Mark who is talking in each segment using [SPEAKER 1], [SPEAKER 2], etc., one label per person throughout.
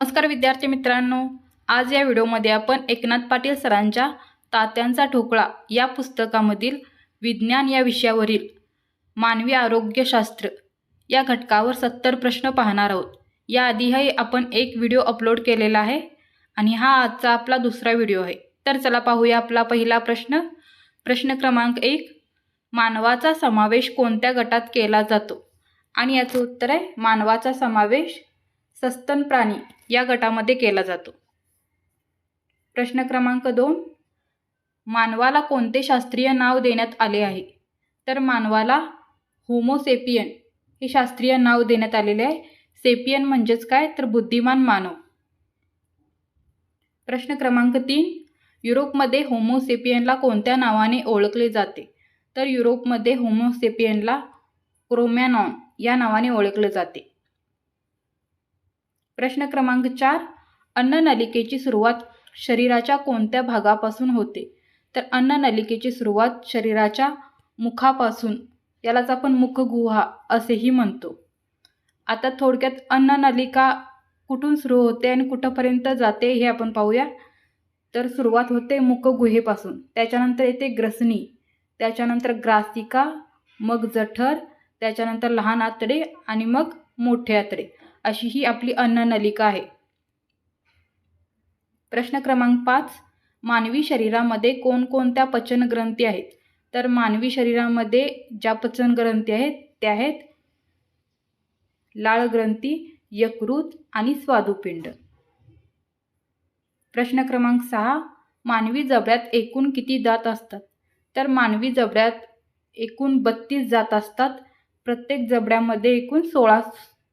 [SPEAKER 1] नमस्कार विद्यार्थी मित्रांनो आज या व्हिडिओमध्ये आपण एकनाथ पाटील सरांच्या तात्यांचा ठोकळा या पुस्तकामधील विज्ञान या विषयावरील मानवी आरोग्यशास्त्र या घटकावर सत्तर प्रश्न पाहणार आहोत. याआधीही आपण एक व्हिडिओ अपलोड केलेला आहे आणि हा आजचा आपला दुसरा व्हिडिओ आहे. तर चला पाहूया आपला पहिला प्रश्न. प्रश्न क्रमांक एक मानवाचा समावेश कोणत्या गटात केला जातो? आणि याचं उत्तर आहे मानवाचा समावेश सस्तन प्राणी या गटामध्ये केला जातो. प्रश्न क्रमांक दोन. मानवाला कोणते शास्त्रीय नाव देण्यात आले आहे? तर मानवाला होमोसेपियन हे शास्त्रीय नाव देण्यात आलेले आहे. सेपियन म्हणजेच काय? तर बुद्धिमान मानव. प्रश्न क्रमांक तीन. युरोपमध्ये होमोसेपियनला कोणत्या नावाने ओळखले जाते? तर युरोपमध्ये होमोसेपियनला क्रोमॅनॉन या नावाने ओळखले जाते. प्रश्न क्रमांक चार अन्ननलिकेची सुरुवात शरीराच्या कोणत्या भागापासून होते? तर अन्ननलिकेची सुरुवात शरीराच्या मुखापासून यालाच आपण मुखगुहा असेही म्हणतो. आता थोडक्यात अन्ननलिका कुठून सुरू होते आणि कुठंपर्यंत जाते हे आपण पाहूया. तर सुरुवात होते मुखगुहेपासून. त्याच्यानंतर येते ग्रसनी त्याच्यानंतर ग्रासिका मग जठर त्याच्यानंतर लहान आतडे आणि मग मोठे आतडे. अशी ही आपली अन्ननलिका आहे. प्रश्न क्रमांक पाच. मानवी शरीरामध्ये कोणकोणत्या पचन ग्रंथी आहेत? तर मानवी शरीरामध्ये ज्या पचन ग्रंथी आहेत त्या आहेत लाळ ग्रंथी यकृत आणि स्वादुपिंड. प्रश्न क्रमांक सहा. मानवी जबड्यात एकूण किती दात असतात? तर मानवी जबड्यात एकूण बत्तीस जात असतात. प्रत्येक जबड्यामध्ये एकूण सोळा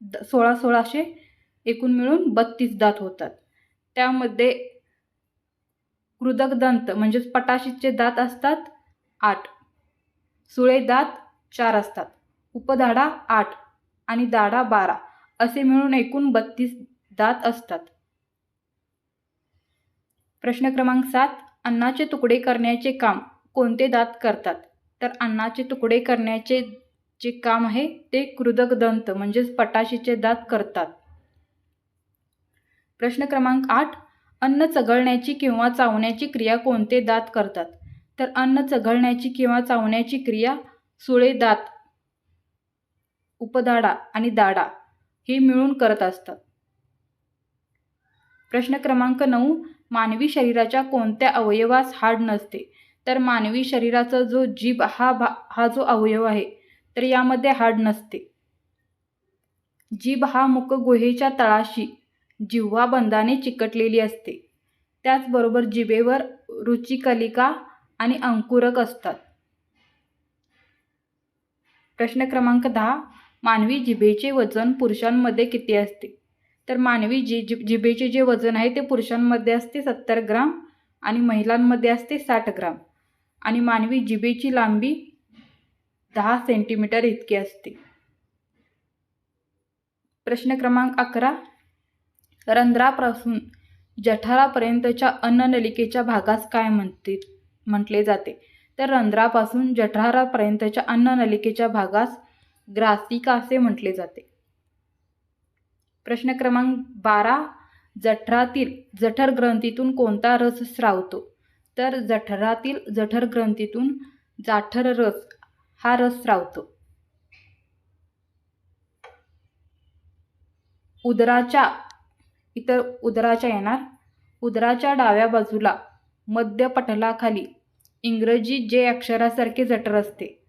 [SPEAKER 1] द सोळा सोळाशे एकूण मिळून बत्तीस दात होतात. त्यामध्ये कृदक दंत म्हणजेच पटाशीचे दात असतात आठ. सुळे दात चार असतात. उपधाडा आठ आणि दाढा बारा. असे मिळून एकूण बत्तीस दात असतात. प्रश्न क्रमांक सात अन्नाचे तुकडे करण्याचे काम कोणते दात करतात? तर अन्नाचे तुकडे करण्याचे जे काम आहे ते कृदक दंत म्हणजेच पटाशीचे दात करतात. प्रश्न क्रमांक आठ अन्न चघळण्याची किंवा चावण्याची क्रिया कोणते दात करतात? तर अन्न चघळण्याची किंवा चावण्याची क्रिया सुळे दात उपदाडा आणि दाडा हे मिळून करत असतात. प्रश्न क्रमांक नऊ मानवी शरीराच्या कोणत्या अवयवास हाड नसते? तर मानवी शरीराचा जो जीभ हा भा हा जो अवयव आहे तर यामध्ये हाड नसते. जीभ हा मुख गुहेच्या तळाशी जिव्हा बंधाने चिकटलेली असते. त्याचबरोबर जिभेवर रुचिकलिका आणि अंकुरक असतात. प्रश्न क्रमांक दहा मानवी जिभेचे वजन पुरुषांमध्ये किती असते? तर मानवी जी जिभेचे जे वजन आहे ते पुरुषांमध्ये असते सत्तर ग्राम आणि महिलांमध्ये असते साठ ग्राम. आणि मानवी जिभेची लांबी दहा सेंटीमीटर इतकी असते. प्रश्न क्रमांक अकरा. रंध्रापासून जठरापर्यंतच्या अन्ननलिकेच्या भागास काय म्हणते म्हटले जाते. तर रंध्रापासून जठरापर्यंतच्या अन्ननलिकेच्या भागास ग्रासिका असे म्हटले जाते. प्रश्न क्रमांक बारा. जठरातील जठर ग्रंथीतून कोणता रस स्रावतो? तर जठरातील जठर ग्रंथीतून जाठर रस हा रस स्रावतो उदराच्या इतर उदराच्या येणार? उदराच्या डाव्या बाजूला मध्य पटलाखाली इंग्रजी जे अक्षरासारखे जठर असते.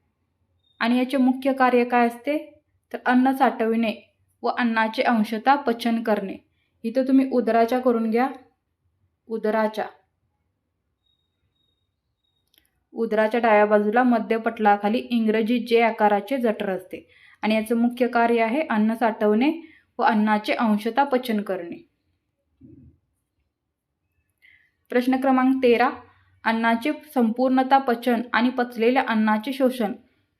[SPEAKER 1] आणि याचे मुख्य कार्य काय असते? तर अन्न साठविणे व अन्नाचे अंशता पचन करणे. इथं तुम्ही उदराच्या करून घ्या. उदराच्या. उदराच्या डाव्या बाजूला मध्यपटलाखाली इंग्रजी जे आकाराचे जठर असते. आणि याचं मुख्य कार्य आहे अन्न साठवणे व अन्नाचे अंशता पचन करणे. प्रश्न क्रमांक तेरा. अन्नाचे संपूर्णता पचन आणि पचलेल्या अन्नाचे शोषण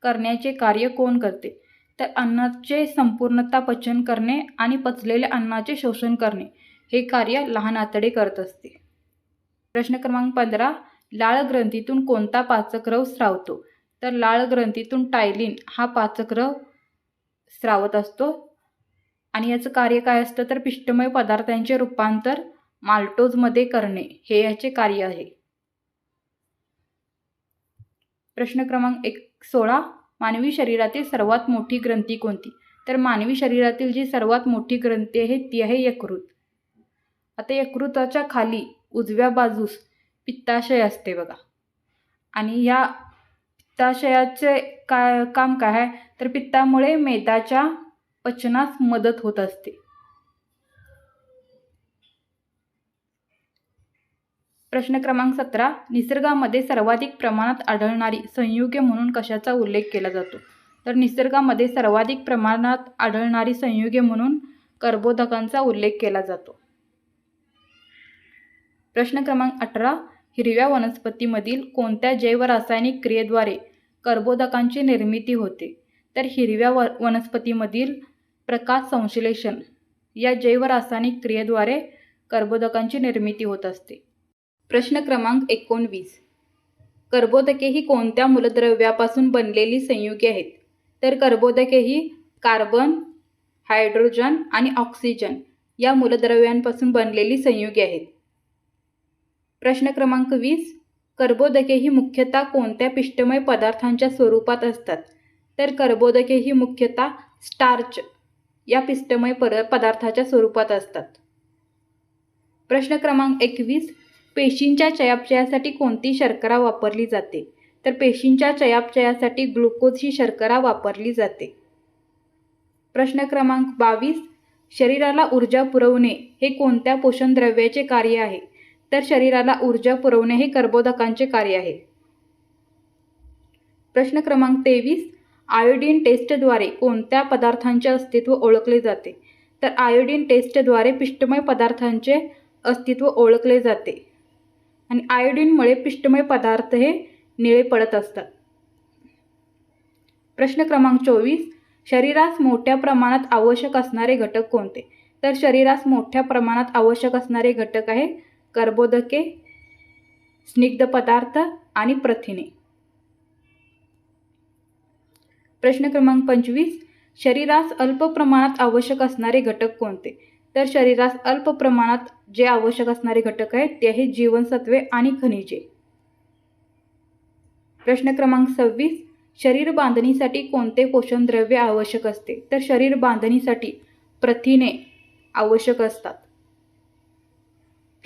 [SPEAKER 1] करण्याचे कार्य कोण करते? तर अन्नाचे संपूर्णता पचन करणे आणि पचलेल्या अन्नाचे शोषण करणे हे कार्य लहान आतडे करत असते. प्रश्न क्रमांक पंधरा. लाळ ग्रंथीतून कोणता पाचकरव स्रावतो? तर लाळ ग्रंथीतून टायलिन हा पाचकरव स्रावत असतो. आणि याचं कार्य काय असतं? तर पिष्टमय पदार्थांचे रूपांतर माल्टोजमध्ये करणे. हे याचे कार्य आहे. प्रश्न क्रमांक एक सोळा. मानवी शरीरातील सर्वात मोठी ग्रंथी कोणती? तर मानवी शरीरातील जी सर्वात मोठी ग्रंथी आहे ती आहे यकृत. आता यकृताच्या खाली उजव्या बाजूस पित्ताशय असते बघा. आणि या पित्ताशयाचे काय काम काय आहे? तर पित्तामुळे मेदाच्या पचनास मदत होत असते. प्रश्न क्रमांक सतरा. निसर्गामध्ये सर्वाधिक प्रमाणात आढळणारी संयुगे म्हणून कशाचा उल्लेख केला जातो? तर निसर्गामध्ये सर्वाधिक प्रमाणात आढळणारी संयुगे म्हणून कर्बोधकांचा उल्लेख केला जातो. प्रश्न क्रमांक अठरा. हिरव्या वनस्पतीमधील कोणत्या जैवरासायनिक क्रियेद्वारे कर्बोदकांची निर्मिती होते? तर हिरव्या व वनस्पतीमधील प्रकाश संश्लेषण या जैवरासायनिक क्रियेद्वारे कर्बोदकांची निर्मिती होत असते. प्रश्न क्रमांक एकोणवीस. कर्बोदके ही कोणत्या मूलद्रव्यापासून बनलेली संयुगे आहेत? तर कर्बोदके ही कार्बन हायड्रोजन आणि ऑक्सिजन या मूलद्रव्यांपासून बनलेली संयुगे आहेत. प्रश्न क्रमांक वीस कर्बोदके ही मुख्यतः कोणत्या पिष्टमय पदार्थांच्या स्वरूपात असतात? तर कर्बोदके ही मुख्यतः स्टार्च या पिष्टमय पर पदार्थाच्या स्वरूपात असतात. प्रश्न क्रमांक एकवीस पेशींच्या चयापचयासाठी कोणती शर्करा वापरली जाते? तर पेशींच्या चयापचयासाठी ग्लुकोज ही शर्करा वापरली जाते. प्रश्न क्रमांक बावीस शरीराला ऊर्जा पुरवणे हे कोणत्या पोषण द्रव्याचे कार्य आहे? तर शरीराला ऊर्जा पुरवणे हे कर्बोदकांचे कार्य आहे. प्रश्न क्रमांक तेवीस. आयोडीन टेस्टद्वारे कोणत्या पदार्थांचे अस्तित्व ओळखले जाते? तर आयोडीन टेस्टद्वारे पिष्टमय पदार्थांचे अस्तित्व ओळखले जाते. आणि आयोडीनमुळे पिष्टमय पदार्थ हे निळे पडत असतात. प्रश्न क्रमांक चोवीस. शरीरास मोठ्या प्रमाणात आवश्यक असणारे घटक कोणते? तर शरीरास मोठ्या प्रमाणात आवश्यक असणारे घटक आहे कर्बोदके स्निग्ध पदार्थ आणि प्रथिने. प्रश्न क्रमांक पंचवीस. शरीरास अल्प प्रमाणात आवश्यक असणारे घटक कोणते? तर शरीरास अल्प प्रमाणात जे आवश्यक असणारे घटक आहेत ते आहे जीवनसत्वे आणि खनिजे. प्रश्न क्रमांक सव्वीस. शरीर बांधणीसाठी कोणते पोषण द्रव्य आवश्यक असते? तर शरीर बांधणीसाठी प्रथिने आवश्यक असतात.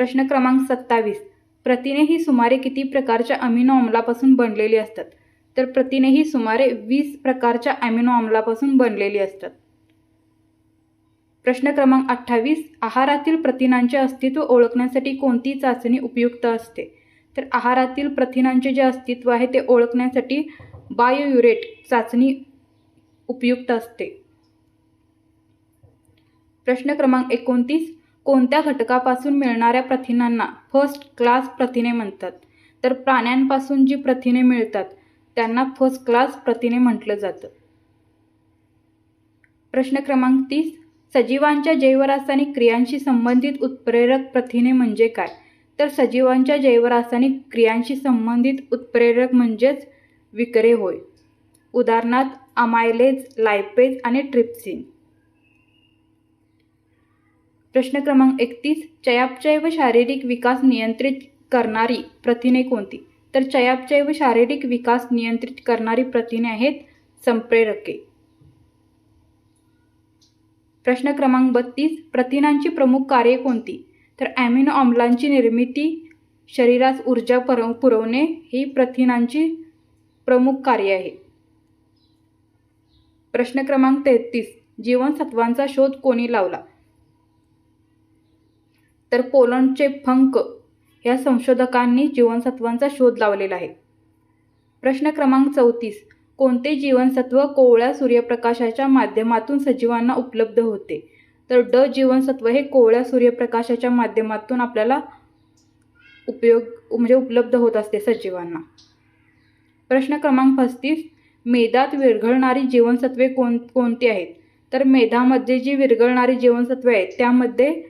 [SPEAKER 1] प्रश्न क्रमांक सत्तावीस. प्रथिने ही सुमारे किती प्रकारच्या अमिनो अम्लापासून बनलेली असतात? तर प्रथिने ही सुमारे वीस प्रकारच्या अमिनो अम्लापासून बनलेली असतात. प्रश्न क्रमांक अठ्ठावीस. आहारातील प्रथिनांचे अस्तित्व ओळखण्यासाठी कोणती चाचणी उपयुक्त असते? तर आहारातील प्रथिनांचे जे अस्तित्व आहे ते ओळखण्यासाठी बायोयुरेट चाचणी उपयुक्त असते. प्रश्न क्रमांक एकोणतीस. कोणत्या घटकापासून मिळणाऱ्या प्रथिनांना फर्स्ट क्लास प्रथिने म्हणतात. तर प्राण्यांपासून जी प्रथिने मिळतात त्यांना फर्स्ट क्लास प्रथिने म्हटलं जातं. प्रश्न क्रमांक तीस. सजीवांच्या जैवरासायनिक क्रियांशी संबंधित उत्प्रेरक प्रथिने म्हणजे काय? तर सजीवांच्या जैवरासायनिक क्रियांशी संबंधित उत्प्रेरक म्हणजेच विकरे होय. उदाहरणार्थ अमायलेज लायपेज आणि ट्रिप्सिन. प्रश्न क्रमांक एकतीस चयापचय व शारीरिक विकास नियंत्रित करणारी प्रथिने कोणती? तर चयापचय व शारीरिक विकास नियंत्रित करणारी प्रथिने आहेत संप्रेरके. प्रश्न क्रमांक बत्तीस प्रथिनांची प्रमुख कार्ये कोणती? तर ॲमिनो अम्लांची निर्मिती शरीरास ऊर्जा पर पुरवणे ही प्रथिनांची प्रमुख कार्य आहे प्रश्न क्रमांक तेहतीस जीवनसत्वांचा शोध कोणी लावला? तर पोलंडचे फंक या संशोधकांनी जीवनसत्वांचा शोध लावलेला आहे. प्रश्न क्रमांक चौतीस. कोणते जीवनसत्व कोवळ्या सूर्यप्रकाशाच्या माध्यमातून सजीवांना उपलब्ध होते? तर ड जीवनसत्व हे कोवळ्या सूर्यप्रकाशाच्या माध्यमातून आपल्याला उपयोग म्हणजे उपलब्ध होत असते सजीवांना. प्रश्न क्रमांक पस्तीस. मेदात विरघळणारी जीवनसत्वे कोण कोणती आहेत? तर मेधामध्ये जी विरघळणारी जीवनसत्वे आहेत त्यामध्ये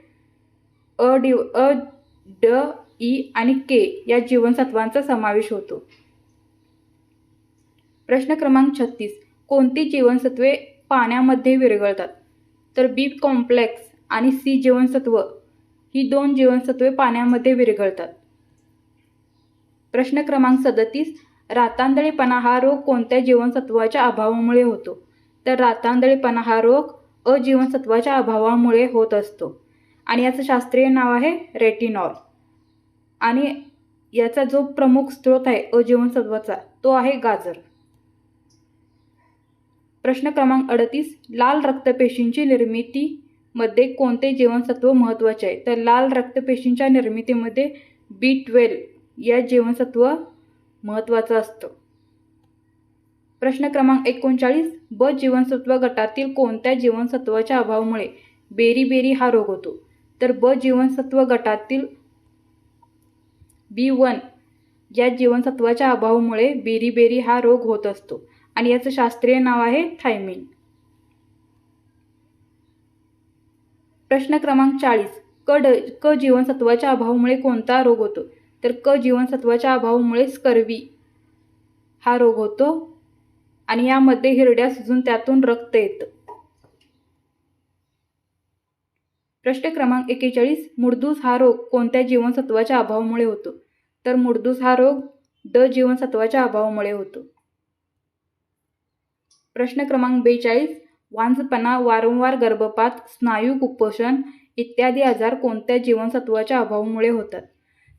[SPEAKER 1] अ डि अ ड ई आणि के या जीवनसत्वांचा समावेश होतो. प्रश्न क्रमांक छत्तीस. कोणती जीवनसत्वे पाण्यामध्ये विरघळतात? तर बी कॉम्प्लेक्स आणि सी जीवनसत्व. ही दोन जीवनसत्वे पाण्यामध्ये विरघळतात. प्रश्न क्रमांक सदतीस. रातांदळीपणा हा रोग कोणत्या जीवनसत्वाच्या अभावामुळे होतो? तर रातांदळीपणा हा रोग अजीवनसत्वाच्या अभावामुळे होत असतो. आणि याचं शास्त्रीय नाव आहे रेटिनॉल. आणि याचा जो प्रमुख स्रोत आहे अजीवनसत्वाचा तो आहे गाजर. प्रश्न क्रमांक अडतीस लाल रक्तपेशींची निर्मितीमध्ये कोणते जीवनसत्व महत्त्वाचे आहे? तर लाल रक्तपेशींच्या निर्मितीमध्ये बी ट्वेल्व या जीवनसत्व महत्त्वाचं असतं. प्रश्न क्रमांक एकोणचाळीस ब जीवनसत्व गटातील कोणत्या जीवनसत्वाच्या अभावामुळे बेरी बेरी हा रोग होतो? तर ब जीवनसत्व गटातील बी वन या जीवनसत्वाच्या अभावामुळे बेरीबेरी हा रोग होत असतो. आणि याचं शास्त्रीय नाव आहे थायमिन. प्रश्न क्रमांक चाळीस. क ड क जीवनसत्वाच्या अभावामुळे कोणता रोग होतो? तर क जीवनसत्वाच्या अभावामुळे स्कर्वी हा रोग होतो. आणि यामध्ये हिरड्या सुजून त्यातून रक्त येतं. प्रश्न क्रमांक एकेचाळीस मुडदूस हा रोग कोणत्या जीवनसत्वाच्या अभावामुळे होतो? तर मुडदूस हा रोग ड जीवनसत्वाच्या अभावामुळे होतो. प्रश्न क्रमांक बेचाळीस वांझपणा वारंवार गर्भपात स्नायू कुपोषण इत्यादी आजार कोणत्या जीवनसत्वाच्या अभावामुळे होतात?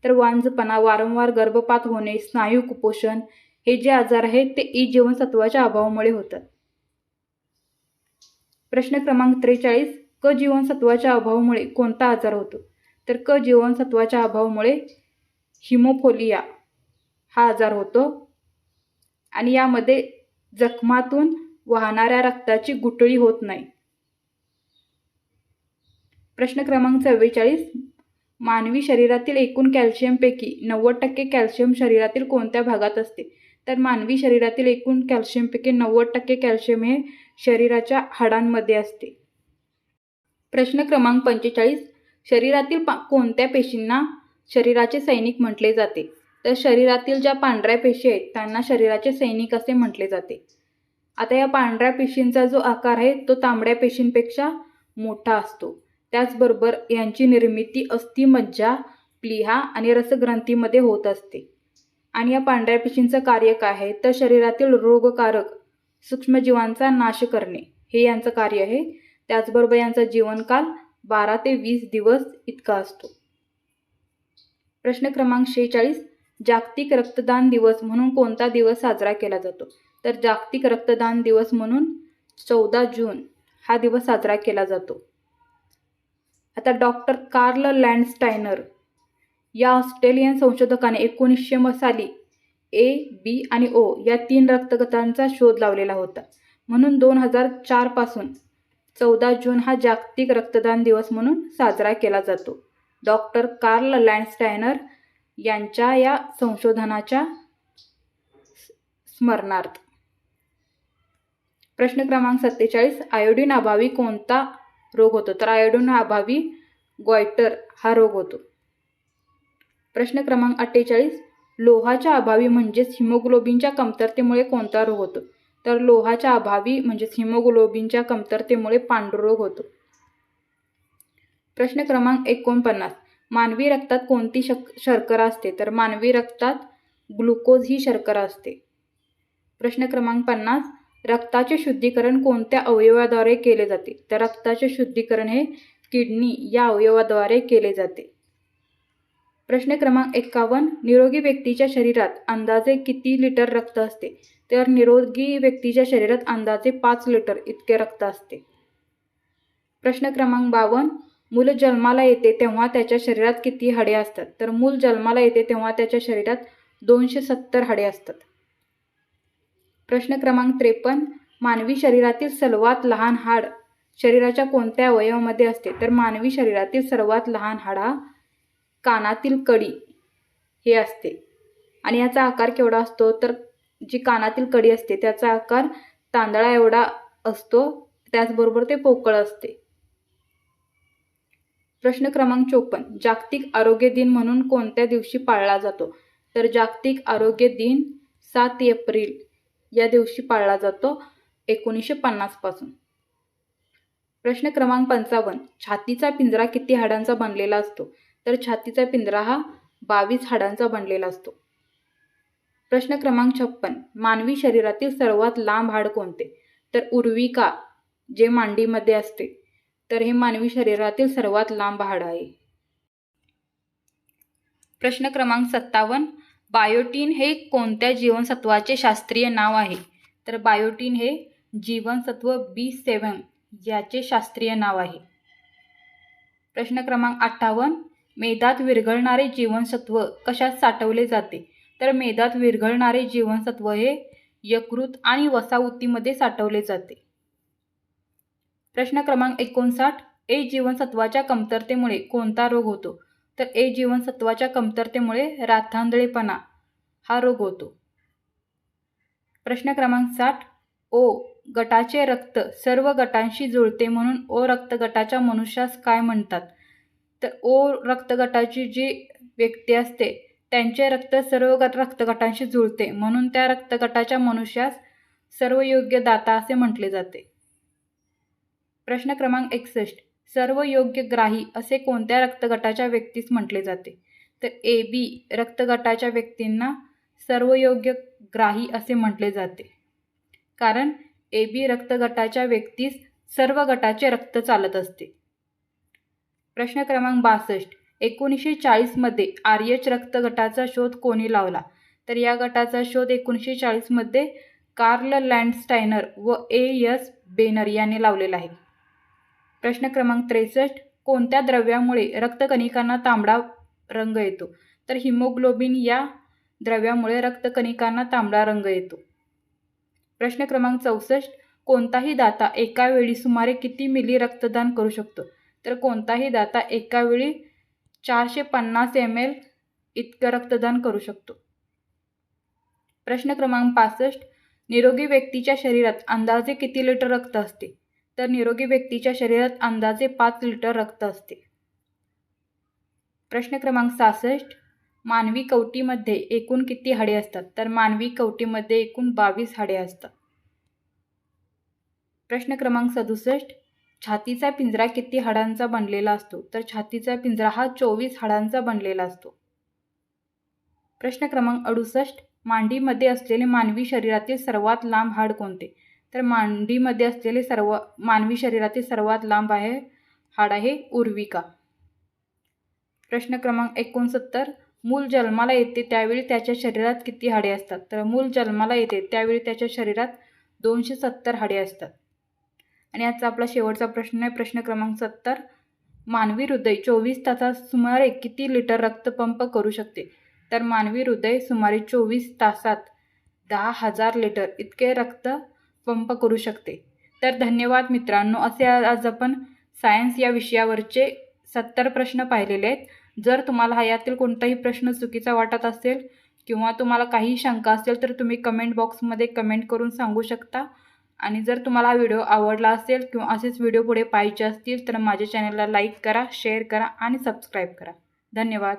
[SPEAKER 1] तर वांझपणा वारंवार गर्भपात होणे स्नायू कुपोषण हे जे आजार आहेत ते ई जीवनसत्वाच्या अभावामुळे होतात. प्रश्न क्रमांक त्रेचाळीस क जीवनसत्वाच्या अभावामुळे कोणता आजार होतो? तर क जीवनसत्वाच्या अभावामुळे हिमोफोलिया हा आजार होतो. आणि यामध्ये जखमातून वाहणाऱ्या रक्ताची गुटळी होत नाही. प्रश्न क्रमांक चव्वेचाळीस. मानवी शरीरातील एकूण कॅल्शियमपैकी नव्वद टक्के कॅल्शियम शरीरातील कोणत्या भागात असते? तर मानवी शरीरातील एकूण कॅल्शियमपैकी नव्वद टक्के कॅल्शियम हे शरीराच्या हाडांमध्ये असते. प्रश्न क्रमांक पंचेचाळीस. शरीरातील पा कोणत्या पेशींना शरीराचे सैनिक म्हटले जाते? तर शरीरातील ज्या पांढऱ्या पेशी आहेत त्यांना शरीराचे सैनिक असे म्हटले जाते. आता या पांढऱ्या पेशींचा जो आकार आहे तो तांबड्या पेशींपेक्षा मोठा असतो. त्याचबरोबर यांची निर्मिती अस्थिमज्जा प्लिहा आणि रसग्रंथीमध्ये होत असते. आणि या पांढऱ्या पेशींचं कार्य काय आहे? तर शरीरातील रोगकारक सूक्ष्मजीवांचा नाश करणे. हे यांचं कार्य आहे त्याचबरोबर यांचा जीवनकाल बारा ते वीस दिवस इतका असतो. प्रश्न क्रमांक शेहेचाळीस जागतिक रक्तदान दिवस म्हणून कोणता दिवस साजरा केला जातो? तर जागतिक रक्तदान दिवस म्हणून चौदा जून हा दिवस साजरा केला जातो. आता डॉक्टर कार्ल लँडस्टायनर या ऑस्ट्रेलियन संशोधकाने एकोणीसशे साली ए बी आणि ओ या तीन रक्तगटांचा शोध लावलेला होता. म्हणून दोन हजार चारपासून चौदा जून हा जागतिक रक्तदान दिवस म्हणून साजरा केला जातो. डॉक्टर कार्ल लँडस्टायनर यांच्या या संशोधनाच्या स्मरणार्थ. प्रश्न क्रमांक सत्तेचाळीस आयोडीन अभावी कोणता रोग होतो? तर आयोडीन अभावी गॉयटर हा रोग होतो. प्रश्न क्रमांक अठ्ठेचाळीस लोहाच्या अभावी म्हणजेच हिमोग्लोबिनच्या कमतरतेमुळे कोणता रोग होतो? तर लोहाच्या अभावी म्हणजेच हिमोग्लोबिनच्या कमतरतेमुळे पांडुरोग होतो. प्रश्न क्रमांक एकोणपन्नास. मानवी रक्तात कोणती शक शर्करा असते? तर मानवी रक्तात ग्लुकोज ही शर्करा असते. प्रश्न क्रमांक पन्नास. रक्ताचे शुद्धीकरण कोणत्या अवयवाद्वारे केले जाते? तर रक्ताचे शुद्धीकरण हे किडनी या अवयवाद्वारे केले जाते. प्रश्न क्रमांक एक्कावन्न निरोगी व्यक्तीच्या शरीरात अंदाजे किती लिटर रक्त असते? तर निरोगी व्यक्तीच्या शरीरात अंदाजे पाच लिटर इतके रक्त असते. प्रश्न क्रमांक बावन्न मूल जन्माला येते तेव्हा त्याच्या शरीरात किती हाडे असतात? तर मूल जन्माला येते तेव्हा त्याच्या शरीरात दोनशे सत्तर हाडे असतात. प्रश्न क्रमांक त्रेपन्न मानवी शरीरातील सर्वात लहान हाड शरीराच्या कोणत्या अवयवामध्ये असते? तर मानवी शरीरातील सर्वात लहान हाडा कानातील कडी हे असते. आणि याचा आकार केवढा असतो? तर जी कानातील कडी असते त्याचा आकार तांदळा एवढा असतो त्याचबरोबर ते पोकळ असते. प्रश्न क्रमांक चोपन्न. जागतिक आरोग्य दिन म्हणून कोणत्या दिवशी पाळला जातो? तर जागतिक आरोग्य दिन सात एप्रिल या दिवशी पाळला जातो एकोणीसशे पन्नासपासून प्रश्न क्रमांक पंचावन्न. छातीचा पिंजरा किती हाडांचा बनलेला असतो? तर छातीचा पिंजरा हा बावीस हाडांचा बनलेला असतो. प्रश्न क्रमांक छप्पन. मानवी शरीरातील सर्वात लांब हाड कोणते? तर उर्विका जे मांडीमध्ये असते. तर हे मानवी शरीरातील सर्वात लांब हाड आहे. प्रश्न क्रमांक सत्तावन्न. बायोटीन हे कोणत्या जीवनसत्वाचे शास्त्रीय नाव आहे? तर बायोटीन हे जीवनसत्व बी सेवन याचे शास्त्रीय नाव आहे. प्रश्न क्रमांक अठ्ठावन्न. मेदात विरघळणारे जीवनसत्व कशात साठवले जाते? तर मेदात विरघळणारे जीवनसत्व हे यकृत आणि वसाउतीमध्ये साठवले जाते. प्रश्न क्रमांक एकोणसाठ. ए जीवनसत्वाच्या कमतरतेमुळे कोणता रोग होतो? तर ए जीवनसत्वाच्या कमतरतेमुळे राथांधळेपणा हा रोग होतो. प्रश्न क्रमांक साठ. ओ गटाचे रक्त सर्व गटांशी जुळते म्हणून ओ रक्तगटाच्या मनुष्यास काय म्हणतात? तर ओ रक्तगटाची जी व्यक्ती असते त्यांचे रक्त सर्व गट रक्तगटांशी जुळते. म्हणून त्या रक्तगटाच्या मनुष्यास सर्व योग्य दाता असे म्हटले जाते. प्रश्न क्रमांक एकसष्ट. सर्व योग्य ग्राही असे कोणत्या रक्तगटाच्या व्यक्तीस म्हटले जाते? तर ए बी रक्तगटाच्या व्यक्तींना सर्व योग्य ग्राही असे म्हटले जाते. कारण ए बी रक्तगटाच्या व्यक्तीस सर्व गटाचे रक्त चालत असते. प्रश्न क्रमांक बासष्ट. एकोणीसशे चाळीसमध्ये आर्यच रक्त रक्तगटाचा शोध कोणी लावला? तर या गटाचा शोध एकोणीसशे चाळीसमध्ये कार्ल लँडस्टायनर व ए. एस. बेनर यांनी लावलेला आहे. प्रश्न क्रमांक त्रेसष्ट. कोणत्या द्रव्यामुळे रक्तकणिकांना तांबडा रंग येतो? तर हिमोग्लोबिन या द्रव्यामुळे रक्तकणिकांना तांबडा रंग येतो. प्रश्न क्रमांक चौसष्ट. कोणताही दाता एका वेळी सुमारे किती मिली रक्तदान करू शकतो? तर कोणताही दाता एकावेळी चारशे पन्नास एम एल इतकं रक्तदान करू शकतो. प्रश्न क्रमांक पासष्ट. निरोगी व्यक्तीच्या शरीरात अंदाजे किती लिटर रक्त असते? तर निरोगी व्यक्तीच्या शरीरात अंदाजे पाच लिटर रक्त असते. प्रश्न क्रमांक सहासष्ट. मानवी कवटीमध्ये एकूण किती हाडे असतात? तर मानवी कवटीमध्ये एकूण बावीस हाडे असतात. प्रश्न क्रमांक सदुसष्ट. छातीचा पिंजरा किती हाडांचा बनलेला असतो? तर छातीचा पिंजरा हा चोवीस हाडांचा बनलेला असतो. प्रश्न क्रमांक अडुसष्ट. मांडीमध्ये असलेले मानवी शरीरातील सर्वात लांब हाड कोणते? तर मांडीमध्ये असलेले सर्व मानवी शरीरातील सर्वात लांब आहे हाड आहे उर्विका. प्रश्न क्रमांक एकोणसत्तर. मूल जन्माला येते त्यावेळी त्याच्या शरीरात किती हाडे असतात? तर मूल जन्माला येते त्यावेळी त्याच्या शरीरात दोनशे सत्तर हाडे असतात. आणि आजचा आपला शेवटचा प्रश्न आहे. प्रश्न क्रमांक सत्तर. मानवी हृदय चोवीस तासात सुमारे किती लिटर रक्त पंप करू शकते? तर मानवी हृदय सुमारे चोवीस तासात दहा हजार लिटर इतके रक्त पंप करू शकते. तर धन्यवाद मित्रांनो. असे आज आपण सायन्स या विषयावरचे सत्तर प्रश्न पाहिलेले आहेत. जर तुम्हाला हा यातील कोणताही प्रश्न चुकीचा वाटत असेल किंवा तुम्हाला काही शंका असेल तर तुम्ही कमेंट बॉक्समध्ये कमेंट करून सांगू शकता. आणि जर तुम्हाला व्हिडिओ आवडला असेल किंवा असेच व्हिडिओ पुढे पाहिजे असतील तर माझ्या चॅनलला लाईक करा शेअर करा आणि सबस्क्राईब करा. धन्यवाद.